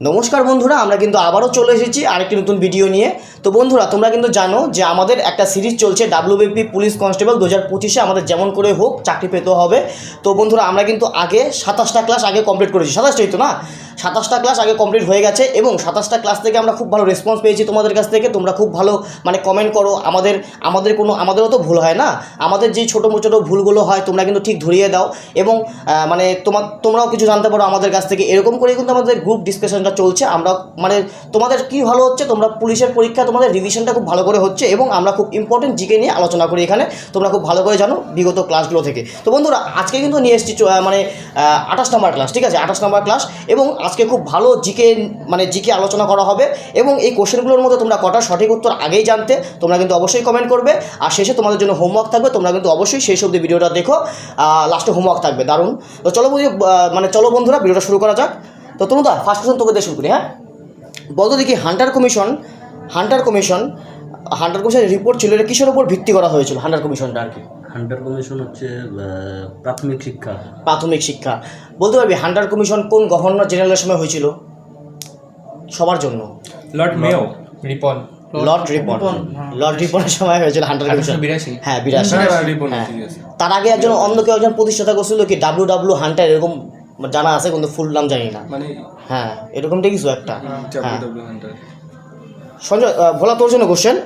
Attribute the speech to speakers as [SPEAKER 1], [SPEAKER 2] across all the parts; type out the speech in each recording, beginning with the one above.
[SPEAKER 1] নমস্কার বন্ধুরা, আমরা কিন্তু আবারও চলে এসেছি আরেকটি নতুন ভিডিও নিয়ে। তো বন্ধুরা, তোমরা কিন্তু জানো যে আমাদের একটা সিরিজ চলছে ডাব্লিউবিপি পুলিশ কনস্টেবল দু হাজার পঁচিশে। আমাদের যেমন করে হোক, চাকরি পেতে হবে। তো বন্ধুরা, আমরা কিন্তু আগে সাতাশটা ক্লাস আগে কমপ্লিট করেছি। সাতাশটাই তো না? সাতাশটা ক্লাস আগে কমপ্লিট হয়ে গেছে এবং সাতাশটা ক্লাস থেকে আমরা খুব ভালো রেসপন্স পেয়েছি তোমাদের কাছ থেকে। তোমরা খুব ভালো মানে কমেন্ট করো। আমাদের আমাদের কোনো, আমাদেরও তো ভুল হয় না? আমাদের যেই ছোটো ছোটো ভুলগুলো হয়, তোমরা কিন্তু ঠিক ধরিয়ে দাও। এবং মানে তোমার তোমরাও কিছু জানতে পারো আমাদের কাছ থেকে। এরকম করে কিন্তু আমাদের গ্রুপ ডিসকাশনটা চলছে, আমরা মানে তোমাদের কি ভালো হচ্ছে, তোমরা পুলিশের পরীক্ষা তোমাদের রিভিশনটা খুব ভালো করে হচ্ছে এবং আমরা খুব ইম্পর্টেন্ট জিকে নিয়ে আলোচনা করি এখানে, তোমরা খুব ভালো করে জানো বিগত ক্লাসগুলো থেকে। তো বন্ধুরা, আজকে কিন্তু নিয়ে এসেছি মানে আঠাশ নম্বর ক্লাস ঠিক আছে? আঠাশ নম্বর ক্লাস এবং আজকে খুব ভালো জিকে মানে জিকে আলোচনা করা হবে এবং এই কোশ্চেনগুলোর মধ্যে তোমরা কটা সঠিক উত্তর আগেই জানতে, তোমরা কিন্তু অবশ্যই কমেন্ট করবে। আর শেষে তোমাদের জন্য হোমওয়ার্ক থাকবে, তোমরা কিন্তু অবশ্যই সেই অব্দি ভিডিওটা দেখো। লাস্টে হোমওয়ার্ক থাকবে, দারুণ। তো চলো মানে চলো বন্ধুরা ভিডিওটা শুরু করা যাক। তো তনুদা ফার্স্ট কোশ্চেন তোকে দিয়ে শুরু করি হ্যাঁ? বলতো দেখি Hunter commission Hunter commission Hunter কমিশনের রিপোর্ট ছিল এটা কিসের উপর ভিত্তি করা হয়েছিল হান্টার কমিশনটা আর কি?
[SPEAKER 2] হান্টার কমিশন হচ্ছে প্রাথমিক শিক্ষা।
[SPEAKER 1] প্রাথমিক শিক্ষা। বলতে পারবি হান্টার কমিশন কোন গভর্নর জেনারেলের সময় হয়েছিল? সবার জন্য।
[SPEAKER 3] লর্ড মেও রিপন
[SPEAKER 1] লর্ড রিপন লর্ড রিপনের সময় হয়েছিল হান্টার কমিশন হ্যাঁ বিরাশি। হ্যাঁ তার আগে একজন অন্য কেউ একজন প্রতিষ্ঠাতা করছিল কি ডাব্লিউ ডাব্লিউ হান্টার এরকম জানা আছে কিন্তু ফুল নাম জানি না।
[SPEAKER 3] মানে
[SPEAKER 1] হ্যাঁ এরকমটা কিছু একটা। হ্যাঁ। সঞ্জয় ভোলা তোর জন্য কোশ্চেন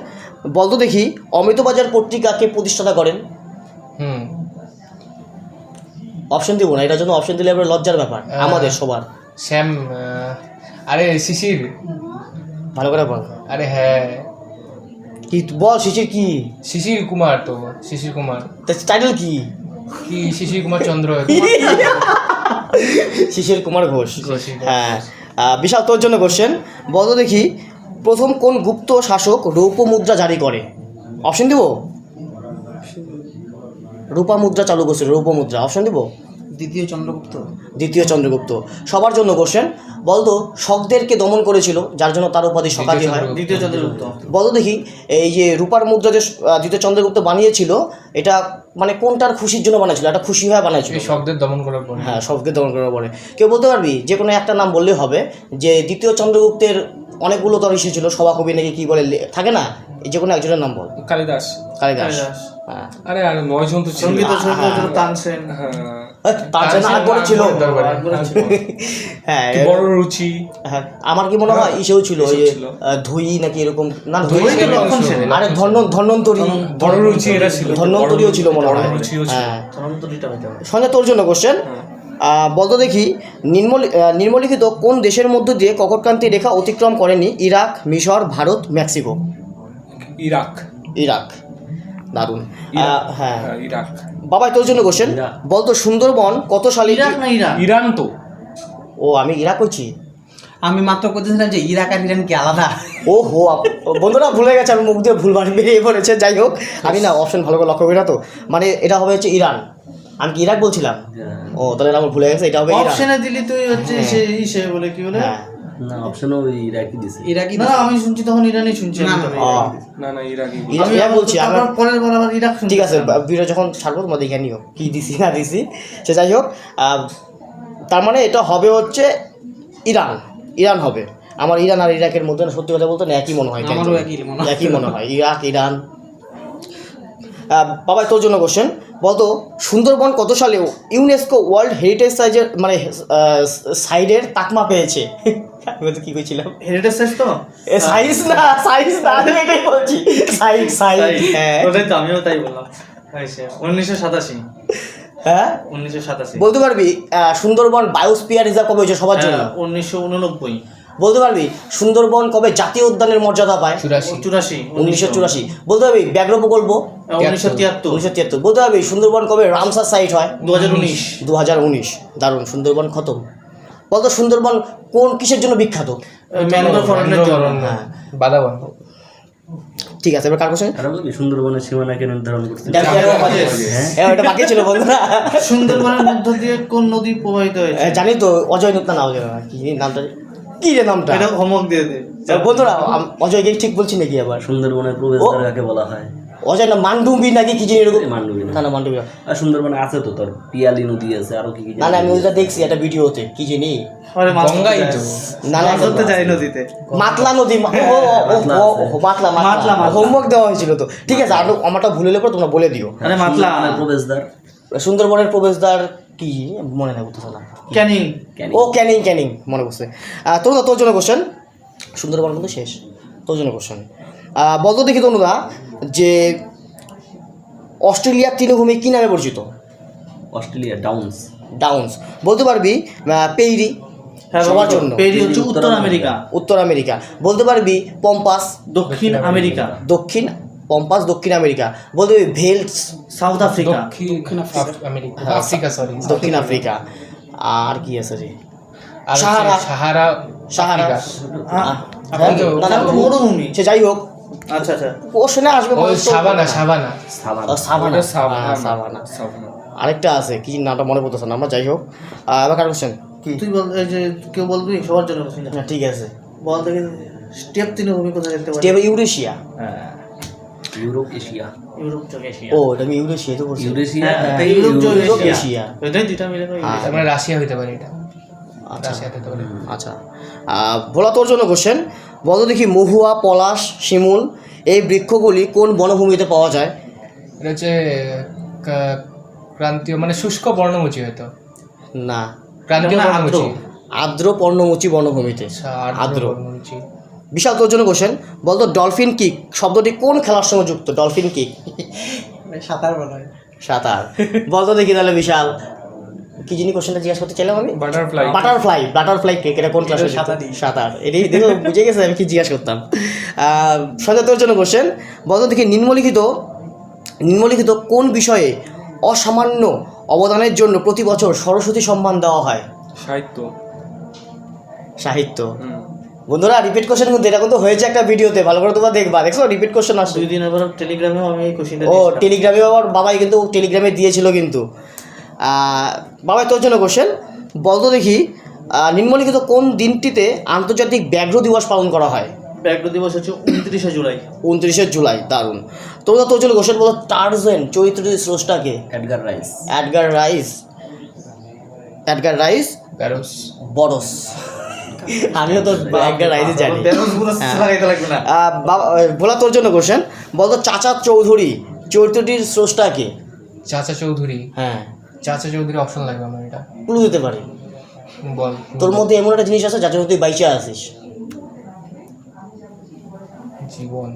[SPEAKER 1] বলতো দেখি অমৃতবাজার পত্রিকাকে প্রতিষ্ঠাতা করেন।
[SPEAKER 3] হুম।
[SPEAKER 1] অপশন দিব না এটার জন্য অপশন দিলে এবার লজ্জার ব্যাপার আমাদের সবার।
[SPEAKER 3] শ্যাম আরে শিশির।
[SPEAKER 1] ভালো করে বল।
[SPEAKER 3] আরে হ্যাঁ।
[SPEAKER 1] কি বল শিশির কি?
[SPEAKER 3] শিশির কুমার তো শিশির কুমার।
[SPEAKER 1] টাইটেল কি?
[SPEAKER 3] কি শিশির কুমার চন্দ্র
[SPEAKER 1] শিশির কুমার ঘোষ। হ্যাঁ। বিশাল তোর জন্য কোশ্চেন বলতো দেখি প্রথম কোন গুপ্ত শাসক রৌপ্য মুদ্রা জারি করে? অপশন দিব? রূপা মুদ্রা চালু করছিল রৌপ্য মুদ্রা। অপশন দিব?
[SPEAKER 4] দ্বিতীয় চন্দ্রগুপ্ত?
[SPEAKER 1] দ্বিতীয় চন্দ্রগুপ্ত। সবার জন্য কোশ্চেন বলতো শকদেরকে দমন করেছিল যার জন্য তার উপাধি শকাদি হয়।
[SPEAKER 4] দ্বিতীয় চন্দ্রগুপ্ত।
[SPEAKER 1] বলতো দেখি এই যে রূপার মুদ্রা যে দ্বিতীয় চন্দ্রগুপ্ত বানিয়েছিল এটা মানে কোনটার খুশির জন্য বানিয়েছিল একটা খুশি হয়ে বানিয়েছিল
[SPEAKER 3] শব্দের দমন করার পর।
[SPEAKER 1] হ্যাঁ সবকে দমন করার পরে। কেউ বলতে পারবি? যে কোনো একটা নাম বললে হবে যে দ্বিতীয় চন্দ্রগুপ্তের অনেকগুলো তোর ছিল সভাকবি নাকি কি বলে লে- থাকে না? যে কোনো একজনের নাম বল।
[SPEAKER 3] কালিদাস।
[SPEAKER 1] কালিদাস। হ্যাঁ।
[SPEAKER 3] আরে আর নয় জন তো ছিল।
[SPEAKER 4] সংগীত সংগীত তানসেন
[SPEAKER 3] হ্যাঁ
[SPEAKER 1] তানসেন আকবর ছিল। হ্যাঁ
[SPEAKER 3] বড় রুচি।
[SPEAKER 1] হ্যাঁ আমার কি মনে হয় ইসেও ছিল ওই যে ধুই নাকি এরকম না ধুই। আরে ধন্য ধন্বন্তরী
[SPEAKER 3] বড় রুচি এরা ছিল।
[SPEAKER 1] ধন্বন্তরীও ছিল মনে হয়। হ্যাঁ।
[SPEAKER 4] ধনন্তরীটা হতে হবে
[SPEAKER 1] সঞ্জয় তোর জন্য কোশ্চেন বলতো দেখি নির্মল আহ, নিম্নলিখিত কোন দেশের মধ্য দিয়ে ককটক্রান্তি রেখা অতিক্রম করেনি ইরাক মিশর ভারত মেক্সিকো?
[SPEAKER 3] ইরাক।
[SPEAKER 1] ইরাক। দারুণ।
[SPEAKER 3] ইরাক।
[SPEAKER 1] হ্যাঁ।
[SPEAKER 3] হ্যাঁ, ইরাক।
[SPEAKER 1] বাবা তোর জন্য কোশ্চেন
[SPEAKER 2] ইরাক।
[SPEAKER 1] বলতো সুন্দরবন কত সালে
[SPEAKER 4] ইরাক না ইরান
[SPEAKER 3] ইরান তো।
[SPEAKER 1] ও আমি ইরাক করছি
[SPEAKER 4] আমি মাত্র বলতেছিলাম যে ইরাক আর ইরান কি আলাদা?
[SPEAKER 1] ও হো আপ- বন্ধুরা ভুলে গেছে আমি মুখ দিয়ে ভুল ভুলবার বেরিয়ে পড়েছে যাই হোক। আমি না অপশন ভালো করে লক্ষ্য করি না তো। মানে এটা হবে হচ্ছে ইরান। আমি কি ইরাক বলছিলাম? ও তাহলে আমার ভুলে গেছে এটা হবে ইরান।
[SPEAKER 4] অপশনে দিলি তুই হচ্ছে সে ইসে বলে কি বলে?
[SPEAKER 1] হ্যাঁ।
[SPEAKER 2] না অপশনও ইরাকি দিছে।
[SPEAKER 4] ইরাকি না আমি শুনছি তখন ইরানই শুনছি।
[SPEAKER 3] না না ইরাকি
[SPEAKER 4] আমি
[SPEAKER 1] বলছি
[SPEAKER 4] তারপর পরের বার আবার ইরাক
[SPEAKER 1] ঠিক আছে ভিডিও যখন ছাড়বো তোমার দেখে নিও কী দিছি না দিছি। সে যাই হোক তার মানে এটা হবে হচ্ছে ইরান। ইরান হবে। আমার ইরান আর ইরাকের মধ্যে সত্যি কথা বলতে না একই মনে হয়।
[SPEAKER 4] একই মনে হয়।
[SPEAKER 1] একই মনে হয় ইরাক ইরান। বাবা তোর জন্য কোশ্চেন বলতো সুন্দরবন কত সালে ইউনেস্কো ওয়ার্ল্ড হেরিটেজ সাইজের মানে সাইডের তাকমা পেয়েছে? আমি তো কি কইছিলাম?
[SPEAKER 4] হেরিটেজ শেষ তো?
[SPEAKER 1] সাইজ না সাইজ না আমি এটাই বলছি। সাইড সাইড হ্যাঁ।
[SPEAKER 4] ওটাই তো আমিও তাই বললাম। উনিশশো সাতাশি।
[SPEAKER 1] হ্যাঁ?
[SPEAKER 4] উনিশশো সাতাশি।
[SPEAKER 1] বলতে পারবি সুন্দরবন বায়োস্পিয়ার রিজার্ভ কবে হয়েছে সবার জন্য?
[SPEAKER 4] উনিশশো উননব্বই।
[SPEAKER 1] বলতে পারবি সুন্দরবন কবে জাতীয় উদ্যানের মর্যাদা পায়?
[SPEAKER 3] চুরাশি।
[SPEAKER 4] চুরাশি
[SPEAKER 1] উনিশশো। চুরাশি। বলতে পারবি ব্যাঘ্র প্রকল্প?
[SPEAKER 4] উনিশশো তিয়াত্তর।
[SPEAKER 1] উনিশশো তিয়াত্তর। বলতে পারবি সুন্দরবন কবে রামসার সাইট হয়?
[SPEAKER 4] দু হাজার উনিশ।
[SPEAKER 1] দু হাজার উনিশ দারুণ সুন্দরবন খতম। বলতো সুন্দরবন কোন কিসের জন্য বিখ্যাত?
[SPEAKER 4] ম্যানগ্রোভ অরণ্যের জন্য
[SPEAKER 1] হ্যাঁ। ঠিক আছে এবার কার কোশ্চেন?
[SPEAKER 2] সুন্দরবনের সীমানাকে নির্ধারণ
[SPEAKER 1] হ্যাঁ এটা বাকি ছিল বন্ধুরা।
[SPEAKER 4] সুন্দরবনের মধ্য দিয়ে কোন নদী প্রবাহিত হয়েছে?
[SPEAKER 1] জানি তো অজয় নতুন না অজয় কি নামটা? কি রে নামটা?
[SPEAKER 4] এটা হোমওয়ার্ক দিয়ে দে।
[SPEAKER 1] বন্ধুরা অজয় কি ঠিক বলছি নাকি আবার?
[SPEAKER 2] সুন্দরবনের প্রবেশদ্বার কাকে বলা হয়।
[SPEAKER 1] অজয় না মান্ডুবি নাকি কি জানি এরকম?
[SPEAKER 2] মান্ডবী না।
[SPEAKER 1] না মান্ডুবি
[SPEAKER 2] আর সুন্দরবনে আছে তো তোর? পিয়ালি নদী আছে আরও কি কি
[SPEAKER 1] না না আমি ওইটা দেখছি একটা ভিডিওতে কি জানি।
[SPEAKER 3] গঙ্গাই তো।
[SPEAKER 1] না না
[SPEAKER 4] ধরতে যাই নদীতে।
[SPEAKER 1] মাতলা নদী ও, ও, ও,
[SPEAKER 2] মাতলা
[SPEAKER 1] মাতলা। হোমওয়ার্ক দেওয়া হয়েছিল তো। ঠিক আছে আর আমারটা ভুলে এলে পর তোমরা বলে দিও।
[SPEAKER 4] আরে মাতলা।
[SPEAKER 2] সুন্দরবনের প্রবেশদ্বার।
[SPEAKER 1] সুন্দরবনের প্রবেশদ্বার কি? মনে না
[SPEAKER 4] ক্যানিং।
[SPEAKER 1] ও ক্যানিং ক্যানিং মনে করছে আহ, তনুদা তোর জন্য কোশ্চেন সুন্দরবন কিন্তু শেষ। তোর জন্য কোশ্চেন বলতো দেখি তনুদা যে অস্ট্রেলিয়ার তৃণভূমি কী নামে পরিচিত।
[SPEAKER 2] অস্ট্রেলিয়া ডাউন্স
[SPEAKER 1] ডাউন্স বলতে পারবি পেইরি
[SPEAKER 4] হ্যাঁ
[SPEAKER 1] সবার জন্য।
[SPEAKER 4] পেরি হচ্ছে
[SPEAKER 2] উত্তর আমেরিকা।
[SPEAKER 1] উত্তর আমেরিকা। বলতে পারবি পম্পাস।
[SPEAKER 4] দক্ষিণ আমেরিকা।
[SPEAKER 1] দক্ষিণ পম্পাস দক্ষিণ আমেরিকা। বলতে পারবি ভেলস।
[SPEAKER 4] South Africa.
[SPEAKER 3] দক্ষিণ আফ্রিকা। সরি
[SPEAKER 1] দক্ষিণ আফ্রিকা। আর কি আছে রে? সাহারা।
[SPEAKER 3] সাহারা
[SPEAKER 1] সাহারা।
[SPEAKER 4] তো মরুভূমি।
[SPEAKER 1] সে যাই হোক।
[SPEAKER 4] আচ্ছা আচ্ছা।
[SPEAKER 1] কোশ্চেনে আসবে
[SPEAKER 3] সাবানা সাবানা।
[SPEAKER 2] সাবান।
[SPEAKER 1] হ্যাঁ, সাভানা
[SPEAKER 3] সাবানা।
[SPEAKER 1] আরেকটা আছে কি নামটা মনে পড়তেছে না আমার যাই হোক। আহ, এবার কার কোশ্চেন কি?
[SPEAKER 4] তুই বল এই যে কেউ বলবি? সবার জন্য।
[SPEAKER 1] হ্যাঁ, ঠিক আছে।
[SPEAKER 4] বল দেখি স্টেপ তৃণভূমি কোথায় দেখতে
[SPEAKER 1] স্টেপ ইউরেশিয়া।
[SPEAKER 4] হ্যাঁ।
[SPEAKER 2] Europe Asia.
[SPEAKER 4] Europe Asia.
[SPEAKER 1] ও এটা আমি ইউরেশিয়া তো বলছি।
[SPEAKER 2] ইউরেশিয়া?
[SPEAKER 4] তাই ইউরোপ
[SPEAKER 2] ইউরোপ
[SPEAKER 4] চলে
[SPEAKER 1] ইউরোপ
[SPEAKER 4] এশিয়া।
[SPEAKER 1] এশিয়া।
[SPEAKER 4] দুইটা মিলে তো।
[SPEAKER 3] তার রাশিয়া হইতে পারে এটা।
[SPEAKER 1] আচ্ছা।
[SPEAKER 3] রাশিয়া
[SPEAKER 1] আচ্ছা। ভোলা তোর জন্য কোশ্চেন বলো দেখি মহুয়া পলাশ শিমুল এই বৃক্ষগুলি কোন বনভূমিতে পাওয়া যায়?
[SPEAKER 3] এটা হচ্ছে ক্রান্তীয় মানে শুষ্ক বর্ণমুচি হয়তো।
[SPEAKER 1] না।
[SPEAKER 3] ক্রান্তীয়
[SPEAKER 4] মানে
[SPEAKER 3] বর্ণমুচি।
[SPEAKER 1] আর্দ্র। পর্ণমোচী বনভূমিতে।
[SPEAKER 3] আচ্ছা
[SPEAKER 1] আর্দ্র বিশাল তোর জন্য কোশ্চেন বলতো ডলফিন কিক শব্দটি কোন খেলার সঙ্গে যুক্ত? ডলফিন কিক
[SPEAKER 4] সাঁতার বলা হয়।
[SPEAKER 1] সাঁতার। বলতো দেখি তাহলে বিশাল। কি জিনিস কোশ্চেনটা জিজ্ঞাসা করতে চাইলাম আমি?
[SPEAKER 3] বাটারফ্লাই
[SPEAKER 1] বাটারফ্লাই বাটারফ্লাই কেক এটা কোন ক্লাসে
[SPEAKER 4] সাঁতারই।
[SPEAKER 1] সাঁতার এটাই দেখো বুঝে গেছে আমি কি জিজ্ঞাসা করতাম। সঞ্জয় তোর জন্য কোশ্চেন বলতো দেখি নিম্নলিখিত নিম্নলিখিত কোন বিষয়ে অসামান্য অবদানের জন্য প্রতি বছর সরস্বতী সম্মান দেওয়া হয়?
[SPEAKER 3] সাহিত্য।
[SPEAKER 1] সাহিত্য। বন্ধুরা রিপিট কোশ্চেন কিন্তু এটা কিন্তু হয়েছে একটা ভিডিওতে ভালো করে তোমরা দেখবা। দেখছ রিপিট কোশ্চেন আসছে।
[SPEAKER 4] দুই দিন আবার টেলিগ্রামেও আমি এই কোশ্চেনটা
[SPEAKER 1] ও টেলিগ্রামে আবার বাবাই কিন্তু টেলিগ্রামে দিয়েছিল কিন্তু। বাবাই তোর জন্য কোশ্চেন। বলতো দেখি নিম্নলিখিত কোন দিনটিতে আন্তর্জাতিক ব্যাঘ্র দিবস পালন করা হয়?
[SPEAKER 4] ব্যাঘ্র দিবস হচ্ছে উনত্রিশে জুলাই।
[SPEAKER 1] উনত্রিশে জুলাই দারুণ। তোমরা তোর জন্য কোশ্চেন বলো টার্জেন চরিত্রটির স্রষ্টাকে?
[SPEAKER 2] Edgar Rice
[SPEAKER 1] Edgar Rice Edgar Rice
[SPEAKER 3] Burroughs
[SPEAKER 1] Burroughs আমিও তো অ্যাডগার রাইসই জানি। হ্যাঁ। বাবা বলা তোর জন্য কোশ্চেন। বলতো চাচা চৌধুরী চরিত্রটির স্রষ্টাকে?
[SPEAKER 3] চাচা চৌধুরী।
[SPEAKER 1] হ্যাঁ।
[SPEAKER 3] চাচা চৌধুরী অপশন লাগবে আমার এটা।
[SPEAKER 1] ক্লু দিতে পারি।
[SPEAKER 3] বল।
[SPEAKER 1] তোর মধ্যে এমন একটা জিনিস আছে যার জন্য তুই বাইচে আসিস।
[SPEAKER 3] জীবন।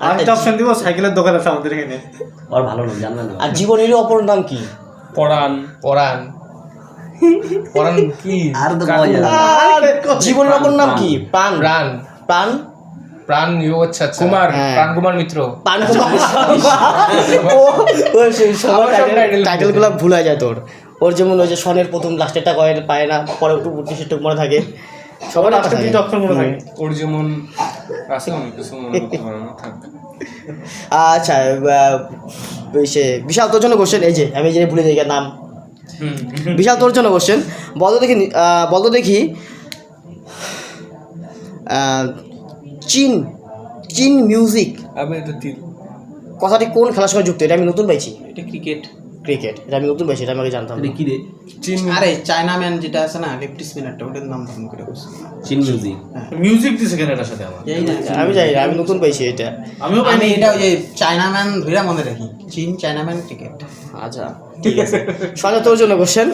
[SPEAKER 4] আরেকটা অপশন দিব সাইকেলের দোকান আছে আমাদের এখানে।
[SPEAKER 2] আর ভালো না
[SPEAKER 1] আর জীবনেরই অপর নাম কি?
[SPEAKER 3] পরাণ পরাণ। কি?
[SPEAKER 2] আর।
[SPEAKER 1] জীবনের অপর নাম কি? প্রাণ।
[SPEAKER 3] প্রাণ।
[SPEAKER 1] প্রাণ?
[SPEAKER 3] প্রাণ ইউ আচ্ছা আচ্ছা কুমার।
[SPEAKER 1] হ্যাঁ।
[SPEAKER 3] প্রাণ কুমার মিত্র।
[SPEAKER 1] প্রাণ কুমার। ও
[SPEAKER 3] title
[SPEAKER 1] টাইটেলগুলো ভুলে যায়। তোর। ওর যেমন ওই যে সনের প্রথম লাস্টেরটা কয়ে পায় না পরে একটু উদ্দেশ্যে টুক মনে থাকে। সবার
[SPEAKER 4] লাস্টের দুইটা অপশন মনে থাকে।
[SPEAKER 3] ওর যেমন মনে
[SPEAKER 1] আচ্ছা সে বিশাল তোর জন্য কোশ্চেন এই যে আমি যে ভুলে যাই নাম। বিশাল তোর জন্য কোশ্চেন বলতো দেখি বলতো দেখি। আহ, চীন চীন মিউজিক
[SPEAKER 3] আমি এটা তিল
[SPEAKER 1] কথাটি কোন খেলার সঙ্গে যুক্ত? এটা আমি নতুন পাইছি।
[SPEAKER 4] এটা ক্রিকেট
[SPEAKER 1] ক্রিকেট এটা আমি নতুন পাইছি এটা আমাকে জানতাম
[SPEAKER 2] এটা। কি রে?
[SPEAKER 3] চীন
[SPEAKER 5] আরে চায়না ম্যান যেটা আছে না লেফটিস মিনারটা ওটার নাম করে বসছে
[SPEAKER 2] চিন মিউজিক
[SPEAKER 4] মিউজিক দিছে কেন এটার সাথে আমার?
[SPEAKER 1] আমি জানি না আমি নতুন পাইছি এটা।
[SPEAKER 4] আমিও
[SPEAKER 5] আমি
[SPEAKER 4] পাইনি
[SPEAKER 5] এটা ওই যে চায়না ম্যান ধরে মনে রাখি। চীন চায়না ম্যান ক্রিকেট
[SPEAKER 1] আচ্ছা ঠিক আছে। তোর জন্য কোশ্চেন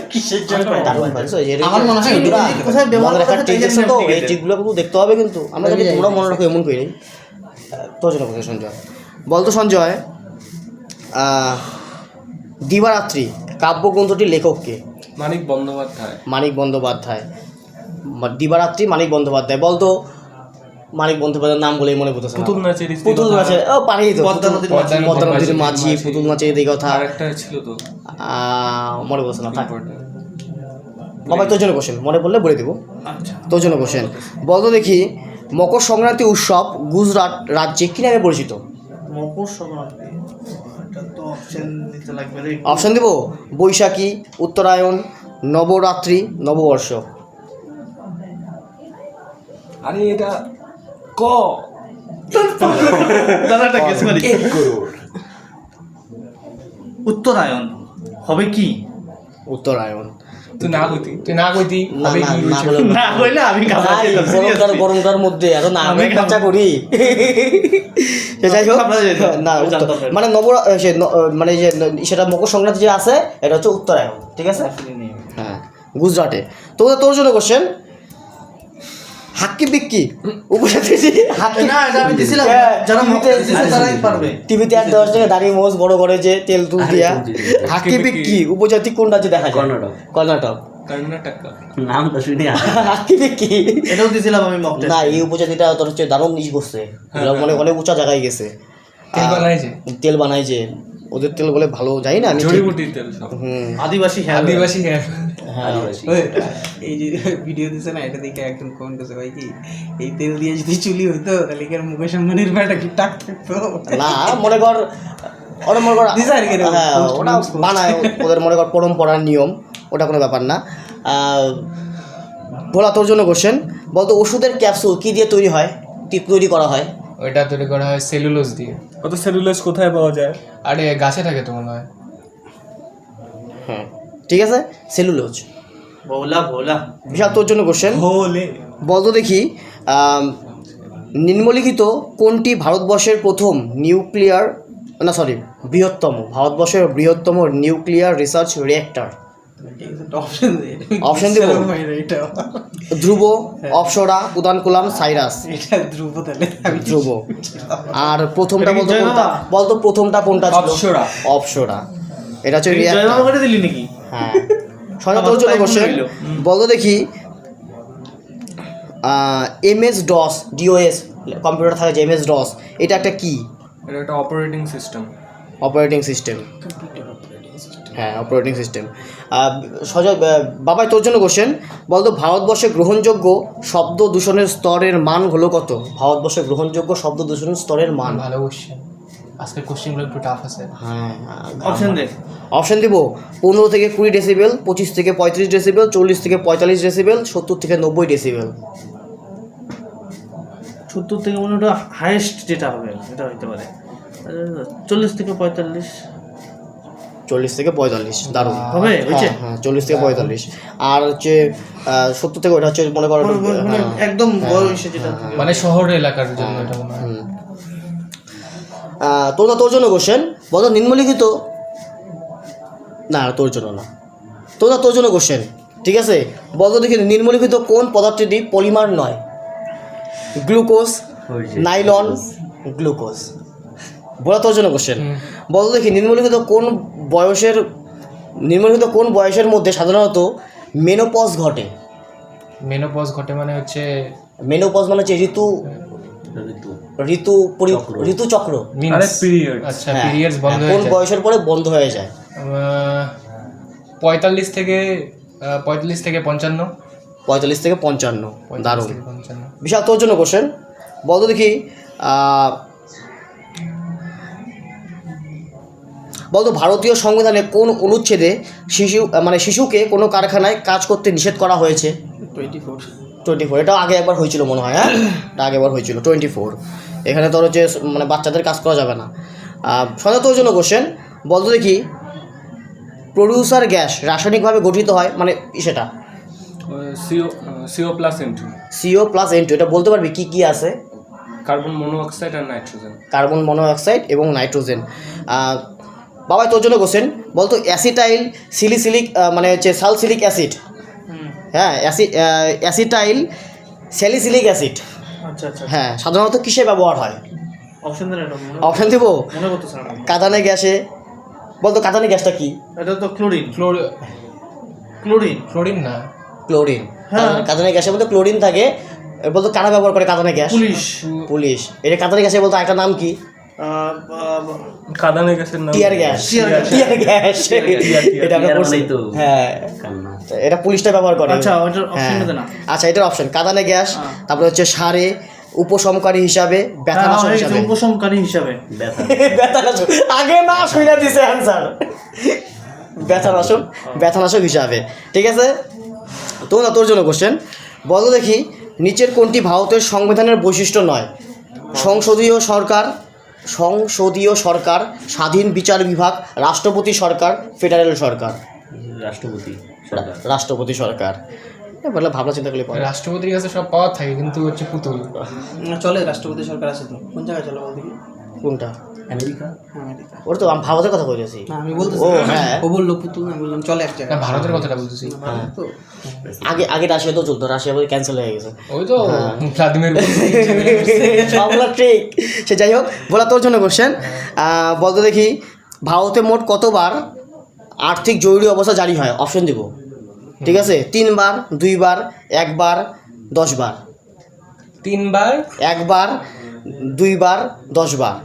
[SPEAKER 5] আমার মনে হয়
[SPEAKER 1] এগুলা
[SPEAKER 4] কোথায় ব্যবহার
[SPEAKER 1] রাখার
[SPEAKER 4] করতে
[SPEAKER 1] ট্রিক
[SPEAKER 4] চাইছেন
[SPEAKER 1] আছে তো এই
[SPEAKER 4] এটা?
[SPEAKER 1] কিন্তু দেখতে হবে কিন্তু। আমরা যদি তোমরা মনে রাখো এমন করি তোর জন্য সঞ্জয়। বলতো সঞ্জয়। আহ, দিবারাত্রি কাব্যগ্রন্থটির লেখককে?
[SPEAKER 3] মানিক বন্দ্যোপাধ্যায়।
[SPEAKER 1] মানিক বন্দ্যোপাধ্যায়। দিবারাত্রি মানিক বন্দ্যোপাধ্যায়। বলতো মানিক বন্দ্যোপাধ্যায়ের নাম বলেই মনে পড়তেছে
[SPEAKER 3] পুতুল নাচের
[SPEAKER 1] পুতুল নাচের ও পারি তো
[SPEAKER 4] পদ্মা নদীর মাঝি,
[SPEAKER 1] পদ্মা নদীর
[SPEAKER 3] মাঝি।
[SPEAKER 1] পুতুল নাচের এই কথা।
[SPEAKER 3] আর একটা ছিল তো।
[SPEAKER 1] মনে পড়ছে না থাক। বাবা তোর জন্য কোশ্চেন মনে পড়লে বলে দেবো।
[SPEAKER 4] আচ্ছা।
[SPEAKER 1] তোর জন্য কোশ্চেন বলতো দেখি মকর সংক্রান্তি উৎসব গুজরাট রাজ্যে কী নামে পরিচিত?
[SPEAKER 4] মকর সংক্রান্তি। অপশন
[SPEAKER 1] দেব? বৈশাখী উত্তরায়ণ নবরাত্রি নববর্ষ।
[SPEAKER 3] আরে এটা ক?
[SPEAKER 4] উত্তরায়ণ। হবে কি?
[SPEAKER 1] উত্তরায়ণ।
[SPEAKER 3] তুই না কইতি তুই না কইতি
[SPEAKER 1] না
[SPEAKER 3] কি
[SPEAKER 1] না
[SPEAKER 3] হইছে?
[SPEAKER 1] হলে
[SPEAKER 4] না হইলে আমি
[SPEAKER 1] গরমকার গরমকার মধ্যে এত আমি
[SPEAKER 4] আমি
[SPEAKER 1] খরচা করি। যাই হোক না
[SPEAKER 4] জানতে
[SPEAKER 1] উত্তর-
[SPEAKER 4] পারেন।
[SPEAKER 1] মানে নব মানে যে সেটা মকর সংক্রান্তি যে আছে এটা হচ্ছে উত্তরায়ণ ঠিক আছে? হ্যাঁ গুজরাটে। তো তোর জন্য কোশ্চেন হাক্কি বিক্কি উপজাতি হাক্কি
[SPEAKER 4] না এটা আমি দিছিলাম।
[SPEAKER 1] হ্যাঁ,
[SPEAKER 4] যারা দিছে তারাই পারবে।
[SPEAKER 1] টিভিতে এক দশ টাকা দাঁড়িয়ে মোজ বড় করে যে তেল তুল দিয়া। হাক্কি বিক্কি উপজাতি কোন রাজ্যে দেখা যায়।
[SPEAKER 2] কর্ণাটক।
[SPEAKER 1] কর্ণাটক।
[SPEAKER 3] কর্ণাটক।
[SPEAKER 2] নাম তো শুনি
[SPEAKER 1] হাক্কি বিক্কি
[SPEAKER 4] এটাও দিছিলাম আমি মক
[SPEAKER 1] না এই উপজাতিটা তোর হচ্ছে দারুণ নিচ করছে। মানে অনেক উঁচা জায়গায় গেছে।
[SPEAKER 3] তেল বানাইছে?
[SPEAKER 1] তেল বানাই যে ওদের তেল বলে ভালো জানি না আমি
[SPEAKER 3] জড়িবুটির তেল
[SPEAKER 1] হুম।
[SPEAKER 4] আদিবাসী হ্যাঁ।
[SPEAKER 3] আদিবাসী হ্যাঁ।
[SPEAKER 5] এই যে ভিডিও দিছে না এটা দেখে একজন কমেন্ট করছে ভাই কি এই তেল দিয়ে যদি চুলি হইতো তাহলে কি আর মুকেশ আম্বানির ব্যাটা কি টাক থাকতো?
[SPEAKER 1] না মনে কর ওরা মনে কর হ্যাঁ ওটা। বানায় ওদের মনে কর পরম্পরার নিয়ম ওটা কোনো ব্যাপার না। আহ, ভোলা তোর জন্য কোশ্চেন বলতো ওষুধের ক্যাপসুল কি দিয়ে তৈরি হয়? টিপ তৈরি করা হয়?
[SPEAKER 3] ওইটা তৈরি করা হয় সেলুলোজ দিয়ে।
[SPEAKER 6] কত সেলুলোজ কোথায় পাওয়া যায়?
[SPEAKER 3] আরে গাছে থাকে তো মনে হয়।
[SPEAKER 1] হ্যাঁ ঠিক আছে? সেলুলোজ।
[SPEAKER 4] ভোলা ভোলা।
[SPEAKER 1] বিশাল তোর জন্য কোশ্চেন বলতো দেখি নিম্নলিখিত কোনটি ভারতবর্ষের প্রথম নিউক্লিয়ার না সরি বৃহত্তম ভারতবর্ষের বৃহত্তম নিউক্লিয়ার রিসার্চ রিয়েক্টর
[SPEAKER 5] অপশন
[SPEAKER 1] দিব? ধ্রুব অপসরা কুদানকুলাম সাইরাস।
[SPEAKER 5] ধ্রুব তাহলে।
[SPEAKER 1] ধ্রুব। আর প্রথমটা বলতো কোনটা? বলতো প্রথমটা কোনটা
[SPEAKER 3] অপ্সরা।
[SPEAKER 1] অপসরা। এটা হচ্ছে
[SPEAKER 4] দিলি নাকি?
[SPEAKER 1] হ্যাঁ। সজা
[SPEAKER 4] আমার
[SPEAKER 1] জন্য কোশ্চেন। বলতো দেখি M S DOS D O S computer থাকে যে এম এস ডস এটা একটা কি?
[SPEAKER 3] এটা একটা অপারেটিং সিস্টেম
[SPEAKER 1] অপারেটিং সিস্টেম হ্যাঁ অপারেটিং সিস্টেম সজয় বাবাই তোর জন্য কোশ্চেন বলতো ভারতবর্ষে গ্রহণযোগ্য শব্দ দূষণের স্তরের মান হলো কত? ভারতবর্ষে গ্রহণযোগ্য শব্দ দূষণের স্তরের মান।
[SPEAKER 3] ভালো কোশ্চেন আজকের কোশ্চেনগুলো একটু টাফ আছে।
[SPEAKER 1] হ্যাঁ
[SPEAKER 4] অপশন দে।
[SPEAKER 1] অপশন দিব পনেরো থেকে কুড়ি ডেসিবেল পঁচিশ থেকে পঁয়ত্রিশ ডেসিবেল চল্লিশ থেকে পঁয়তাল্লিশ ডেসিবেল সত্তর থেকে নব্বই ডেসিবেল
[SPEAKER 4] সত্তর থেকে মনে ওটা হাইয়েস্ট যেটা হবে এটা হইতে পারে। চল্লিশ থেকে পঁয়তাল্লিশ।
[SPEAKER 1] চল্লিশ থেকে পঁয়তাল্লিশ দারুণ।
[SPEAKER 4] হবে হয়েছে?
[SPEAKER 1] হ্যাঁ হ্যাঁ চল্লিশ থেকে পঁয়তাল্লিশ। আর হচ্ছে সত্তর থেকে ওটা হচ্ছে মনে করো
[SPEAKER 4] মানে
[SPEAKER 1] হ্যাঁ,
[SPEAKER 4] একদম যেটা
[SPEAKER 3] মানে শহর এলাকার জন্য এটা মনে হয়।
[SPEAKER 1] আহ, তোর জন্য কোশ্চেন বলো নিম্নলিখিত? না তোর জন্য না। তোর তোর জন্য কোশ্চেন ঠিক আছে? বলতো দেখি নিম্নলিখিত কোন পদার্থটি পলিমার নয়? Glucose nylon glucose. বলা তোর জন্য কোশ্চেন। বলতো দেখি নিম্নলিখিত কোন বয়সের নিম্নলিখিত কোন বয়সের মধ্যে সাধারণত মেনোপজ ঘটে?
[SPEAKER 3] মেনোপজ ঘটে মানে হচ্ছে
[SPEAKER 1] মেনোপজ মানে হচ্ছে ঋতু
[SPEAKER 2] ঋতু।
[SPEAKER 1] ঋতু
[SPEAKER 2] চক্র।
[SPEAKER 6] আরে পিরিয়ড
[SPEAKER 3] আচ্ছা
[SPEAKER 1] হ্যাঁ,
[SPEAKER 3] পিরিয়ডস বন্ধ
[SPEAKER 1] হ্যাঁ, কোন বয়সের পরে বন্ধ হয়ে যায়?
[SPEAKER 3] পঁয়তাল্লিশ থেকে পঁয়তাল্লিশ থেকে পঞ্চান্ন।
[SPEAKER 1] পঁয়তাল্লিশ থেকে পঞ্চান্ন। দারুণ।
[SPEAKER 3] পঞ্চান্ন।
[SPEAKER 1] বিশাল তোর জন্য কোশ্চেন বলতো দেখি বলতো ভারতীয় সংবিধানে কোন অনুচ্ছেদে শিশু মানে শিশুকে কোনো কারখানায় কাজ করতে নিষেধ করা হয়েছে?
[SPEAKER 5] টোয়েন্টি ফোর
[SPEAKER 1] টোয়েন্টি ফোর এটা আগে একবার হয়েছিল মনে হয় হ্যাঁ? এটা আগে একবার হয়েছিল টোয়েন্টি ফোর এখানে তোর হচ্ছে মানে বাচ্চাদের কাজ করা যাবে না। সদা তোর জন্য কোশ্চেন বলতো দেখি প্রডিউসার গ্যাস রাসায়নিকভাবে গঠিত হয় মানে সেটা?
[SPEAKER 6] C O C O plus into
[SPEAKER 1] C O plus N two এটা বলতে পারবি কি কি আছে?
[SPEAKER 6] কার্বন মনোঅক্সাইড আর নাইট্রোজেন
[SPEAKER 1] কার্বন মনোঅক্সাইড এবং নাইট্রোজেন বাবাই তোর জন্য কোশ্চেন বলতো অ্যাসিটাইল সিলিসিলিক মানে হচ্ছে সালসিলিক অ্যাসিড হ্যাঁ অ্যাসি অ্যাসিটাইল স্যালিসিলিক অ্যাসিড।
[SPEAKER 4] আচ্ছা আচ্ছা
[SPEAKER 1] হ্যাঁ সাধারণত কিসে ব্যবহার হয়?
[SPEAKER 4] অপশন
[SPEAKER 1] অপশান দেবো?
[SPEAKER 4] মনে
[SPEAKER 1] কাঁদানে গ্যাসে। বলতো কাদানে গ্যাসটা কি?
[SPEAKER 4] এটা তো ক্লোরিন।
[SPEAKER 3] Chlor
[SPEAKER 4] chlorine.
[SPEAKER 3] ক্লোরিন না।
[SPEAKER 1] ক্লোরিন।
[SPEAKER 4] হ্যাঁ।
[SPEAKER 1] কাঁদানে গ্যাসের মধ্যে ক্লোরিন থাকে। বলতো কারা ব্যবহার করে কাঁদানে গ্যাস?
[SPEAKER 4] পুলিশ।
[SPEAKER 1] পুলিশ। এটা কাঁদানে গ্যাসে বলতো একটা নাম কি?
[SPEAKER 6] কাদানে গ্যাসের নাম
[SPEAKER 1] টিয়ার গ্যাস। Tear gas. এটা আমরা পড়ছি।
[SPEAKER 2] তো।
[SPEAKER 1] হ্যাঁ। এটা পুলিশটা ব্যবহার করে।
[SPEAKER 4] আচ্ছা ওইটার
[SPEAKER 1] হ্যাঁ।
[SPEAKER 4] অপশন না।
[SPEAKER 1] আচ্ছা এটার অপশন কাঁদানে গ্যাস
[SPEAKER 4] হ্যাঁ।
[SPEAKER 1] তারপরে হচ্ছে সারে উপশমকারী হিসাবে ব্যথানাশক
[SPEAKER 4] হ্যাঁ,
[SPEAKER 1] হিসাবে।
[SPEAKER 4] উপশমকারী হিসাবে।
[SPEAKER 2] ব্যথা
[SPEAKER 1] ব্যথানাশক। আগে না শুনে দিছে অ্যান্সার। ব্যথানাশক ব্যথানাশক হিসাবে। ঠিক আছে? তো না তোর জন্য কোশ্চেন বলো দেখি নিচের কোনটি ভারতের সংবিধানের বৈশিষ্ট্য নয়? সংসদীয় সরকার সংসদীয় সরকার স্বাধীন বিচার বিভাগ রাষ্ট্রপতি সরকার ফেডারেল সরকার।
[SPEAKER 2] রাষ্ট্রপতি
[SPEAKER 1] রাষ্ট্রপতি সরকার। বলে ভাবনা চিন্তা করলে
[SPEAKER 3] রাষ্ট্রপতির কাছে সব পাওয়ার থাকে কিন্তু হচ্ছে পুতুল।
[SPEAKER 5] চলে রাষ্ট্রপতি সরকার আছে তো। কোন জায়গায় চলো
[SPEAKER 1] কোনটা?
[SPEAKER 2] আমেরিকা?
[SPEAKER 5] আমেরিকা।
[SPEAKER 1] ওর তো আমি ভারতের কথা বলেছি।
[SPEAKER 5] আমি বলতেছি
[SPEAKER 1] ও, হ্যাঁ।
[SPEAKER 5] ও বলল পুতুল আমি বললাম চলে এক জায়গায়
[SPEAKER 3] ভারতের কথাটা বলতেছি।
[SPEAKER 1] আগে আগে রাশিয়া তো চলতো রাশিয়া বলে ক্যান্সেল হয়ে গেছে।
[SPEAKER 3] ওই তো ভ্লাদিমির
[SPEAKER 1] সবগুলো ঠিক সে যাই হোক বলা তোর জন্য কোশ্চেন বলতো দেখি ভারতে মোট কতবার আর্থিক জরুরি অবস্থা জারি হয়? অপশন দিব। ঠিক আছে? তিনবার দুইবার একবার দশবার।
[SPEAKER 3] তিনবার?
[SPEAKER 1] একবার দুইবার দশবার।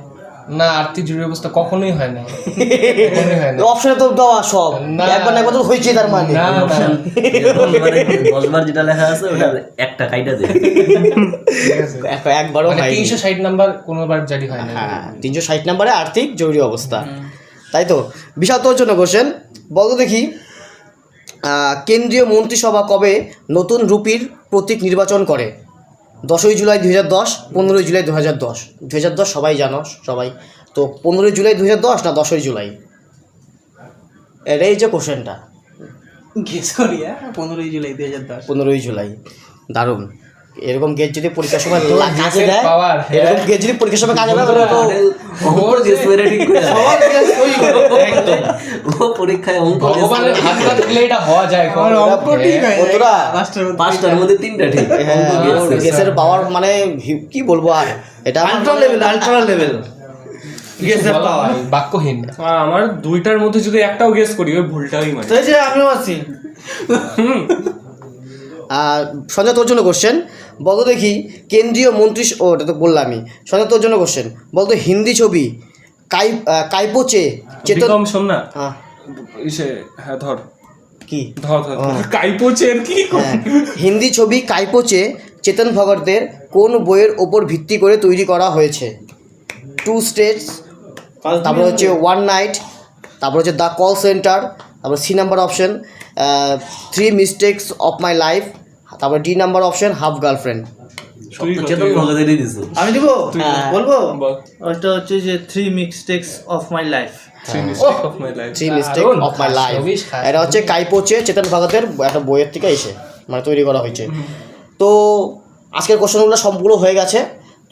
[SPEAKER 3] না আর্থিক জরুরি অবস্থা কখনোই হয় না। কখনোই
[SPEAKER 1] অপশনে তো দেওয়া সব।
[SPEAKER 3] না।
[SPEAKER 1] একবার না একবার তো হয়েছে তার মানে।
[SPEAKER 3] না
[SPEAKER 2] মানে দশবার যেটা লেখা আছে ওটা একটা কাইটা দেয়
[SPEAKER 3] ঠিক আছে।
[SPEAKER 1] এক- একবারও
[SPEAKER 3] মানে
[SPEAKER 1] হয়নি।
[SPEAKER 3] তিনশো ষাট নাম্বার কোনোবার জারি হয় না।
[SPEAKER 1] হ্যাঁ তিনশো ষাট নম্বরে আর্থিক জরুরি অবস্থা। তাই তো? বিশাল তোর জন্য কোশ্চেন বলতো দেখি কেন্দ্রীয় মন্ত্রিসভা কবে নতুন রুপির প্রতীক নির্বাচন করে? দশই জুলাই দু হাজার দশ পনেরোই জুলাই দু হাজার দশ। দু হাজার দশ সবাই জানো সবাই। তো পনেরোই জুলাই দু হাজার দশ না দশই জুলাই? এটাই যে কোশ্চেনটা
[SPEAKER 5] হ্যাঁ? পনেরোই জুলাই দু হাজার দশ।
[SPEAKER 1] পনেরোই জুলাই। দারুণ। এরকম গেট যদি পরীক্ষার সময় লা- কাজে দেয়
[SPEAKER 3] হ্যাঁ।
[SPEAKER 1] এরকম গেট যদি পরীক্ষার সময় কাজে দেয় তাহলে তো
[SPEAKER 2] অঙ্ক দিয়ে মেরে ঠিক করে। ও পরীক্ষায় অঙ্ক
[SPEAKER 3] ভগবানের হাত থাকলে এটা হওয়া যায়
[SPEAKER 5] আমার অঙ্ক ঠিক হয় লাস্টের মধ্যে
[SPEAKER 2] পাঁচটার মধ্যে তিনটা ঠিক।
[SPEAKER 1] গ্যাসের পাওয়ার মানে কি বলব আর? এটা
[SPEAKER 4] আলট্রা লেভেল আলট্রা লেভেল গেসের
[SPEAKER 3] হয়, বাক্যহীন।
[SPEAKER 6] আমার দুইটার মধ্যে যদি একটাও গেস করি ওই ভুলটাই মানে।
[SPEAKER 4] যে আমিও আছি।
[SPEAKER 1] সঞ্জয় তোর জন্য কোশ্চেন বলতো দেখি কেন্দ্রীয় মন্ত্রী ও ওটা তো বললামই। সঞ্জয় তোর জন্য কোশ্চেন বলতো হিন্দি ছবি কাই কাইপোচে চেতন
[SPEAKER 6] শোন না
[SPEAKER 1] হ্যাঁ,
[SPEAKER 6] হ্যাঁ ধর।
[SPEAKER 1] কি?
[SPEAKER 6] কাইপোচের কি?
[SPEAKER 1] হ্যাঁ, হিন্দি ছবি কাইপোচে চেতন ভগতের কোন বইয়ের ওপর ভিত্তি করে তৈরি করা হয়েছে? টু স্টেটস তারপর হচ্ছে ওয়ান নাইট তারপর হচ্ছে দ্য কল সেন্টার তারপর C number option three mistakes of my life তারপর D number option half girlfriend
[SPEAKER 2] চেতন
[SPEAKER 4] আমি দিব?
[SPEAKER 1] হ্যাঁ।
[SPEAKER 4] বলব?
[SPEAKER 6] বল।
[SPEAKER 4] ওটা হচ্ছে যে three মিক্সটেক্স of my life
[SPEAKER 6] three mistake of my life.
[SPEAKER 1] এটা হচ্ছে কাইপোচে চেতন ভগতের একটা বইয়ের থেকে এসে মানে তৈরি করা হয়েছে। তো আজকের কোশ্চেনগুলো সম্পূর্ণ হয়ে গেছে।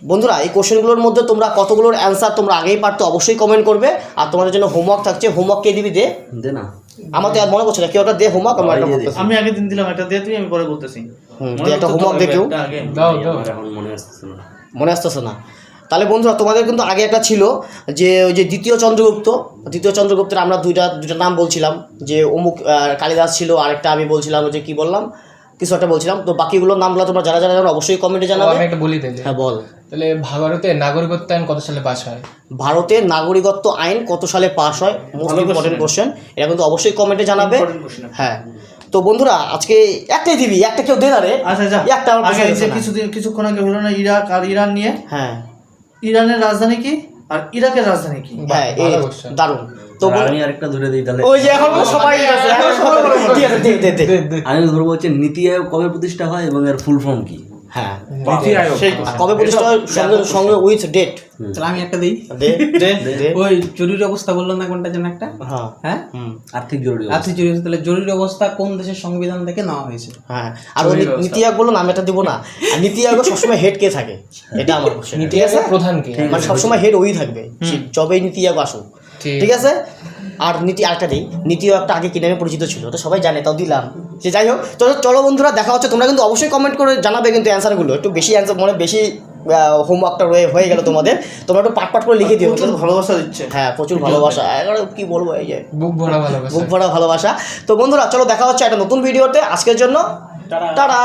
[SPEAKER 1] বন্ধুরা এই কোশ্চেনগুলোর মধ্যে তোমরা কতগুলোর অ্যান্সার তোমরা আগেই পারতো অবশ্যই কমেন্ট করবে। আর তোমাদের জন্য হোমওয়ার্ক থাকছে। হোমওয়ার্ক কে দিবি দে?
[SPEAKER 2] দে না।
[SPEAKER 1] আমার তো আর মনে পড়ছে না কেউ একটা দে হোমওয়ার্ক আমরা একটা
[SPEAKER 2] দিয়ে
[SPEAKER 1] করতেছি
[SPEAKER 4] আমি আগে দিন দিলাম একটা দিয়ে তুমি আমি পরে বলতেছি।
[SPEAKER 1] হুম, একটা
[SPEAKER 4] হবে
[SPEAKER 1] দে কেউ।
[SPEAKER 3] দাও দাও।
[SPEAKER 2] এখন মনে আসছে না।
[SPEAKER 1] মনে আসতেছে না। তাহলে বন্ধুরা তোমাদের কিন্তু আগে একটা ছিল যে ওই যে দ্বিতীয় চন্দ্রগুপ্ত দ্বিতীয় চন্দ্রগুপ্তের আমরা দুইটা দুইটা নাম বলছিলাম যে অমুক আহ, কালিদাস ছিল আরেকটা আমি বলছিলাম যে কি বললাম কিছু একটা বলছিলাম। তো বাকিগুলোর নামগুলো তোমরা যারা যারা জানো অবশ্যই কমেন্টে জানাবে।
[SPEAKER 3] আমি একটা বলি
[SPEAKER 1] হ্যাঁ বল।
[SPEAKER 3] তাহলে ভারতে নাগরিকত্ব আইন কত সালে পাস হয়?
[SPEAKER 1] ভারতের নাগরিকত্ব আইন কত সালে পাস হয়? মোস্ট ইম্পর্টেন্ট কোশ্চেন এটা কিন্তু অবশ্যই কমেন্টে জানাবে। হ্যাঁ। তো বন্ধুরা আজকে একটাই দিবি একটা কেউ দে না রে।
[SPEAKER 4] আচ্ছা যা
[SPEAKER 1] একটা আমার
[SPEAKER 4] আগে যে কিছুদিন কিছুক্ষণ আগে হলো না ইরাক আর ইরান নিয়ে?
[SPEAKER 1] হ্যাঁ।
[SPEAKER 4] ইরানের রাজধানী কি? আর ইরাকের রাজধানী কি?
[SPEAKER 1] হ্যাঁ এই. দারুণ। তো
[SPEAKER 2] আমি আরেকটা ধরে দিই তাহলে।
[SPEAKER 1] ওই যে এখন সবাই আছে এখন সবাই দে দে দে
[SPEAKER 2] আমি ধরবো হচ্ছে নীতি আয়োগ কবে প্রতিষ্ঠা হয় এবং এর ফুল ফর্ম কি?
[SPEAKER 1] হ্যাঁ।
[SPEAKER 6] নীতি আয়োগ
[SPEAKER 4] সেই
[SPEAKER 1] আর কবে প্রতিষ্ঠা সঙ্গে সঙ্গে উইথ ডেট
[SPEAKER 5] তাহলে আমি একটা দিই।
[SPEAKER 1] দে দে দে
[SPEAKER 5] ওই জরুরি অবস্থা বলল না কোনটা যেন একটা?
[SPEAKER 1] হ্যাঁ।
[SPEAKER 5] হ্যাঁ?
[SPEAKER 2] আর্থিক জরুরি
[SPEAKER 5] আর্থিক জরুরি তাহলে জরুরি অবস্থা কোন দেশের সংবিধান থেকে নেওয়া হয়েছে?
[SPEAKER 1] হ্যাঁ। আর ওই নীতি আয়োগ বলল না আমি এটা দিব না। নীতি আয়োগ সবসময় হেড কে থাকে। এটা আমার
[SPEAKER 3] নীতি আয়োগের প্রধান কি?
[SPEAKER 1] মানে সবসময় হেড ওই থাকবে। সে যবেই নীতি আয়োগ আসুক।
[SPEAKER 3] ঠিক
[SPEAKER 1] আছে? আর নীতি আরেকটা দিই নীতিও একটা আগে কি নামে পরিচিত ছিল ওটা সবাই জানে তাও দিলাম। সে যাই হোক তো চলো বন্ধুরা দেখা হচ্ছে তোমরা কিন্তু অবশ্যই কমেন্ট করে জানাবে কিন্তু অ্যান্সারগুলো একটু বেশি অ্যান্সার মানে বেশি হোমওয়ার্কটা রয়ে হয়ে গেল তোমাদের। তোমরা একটু পাট পাট করে লিখে দিও।
[SPEAKER 4] প্রচুর ভালোবাসা দিচ্ছে।
[SPEAKER 1] হ্যাঁ প্রচুর ভালোবাসা। এগারো কি বলব এই যে
[SPEAKER 3] বুক ভরা ভালোবাসা।
[SPEAKER 1] বুক ভরা ভালোবাসা। তো বন্ধুরা চলো দেখা হচ্ছে একটা নতুন ভিডিওতে আজকের জন্য টাটা।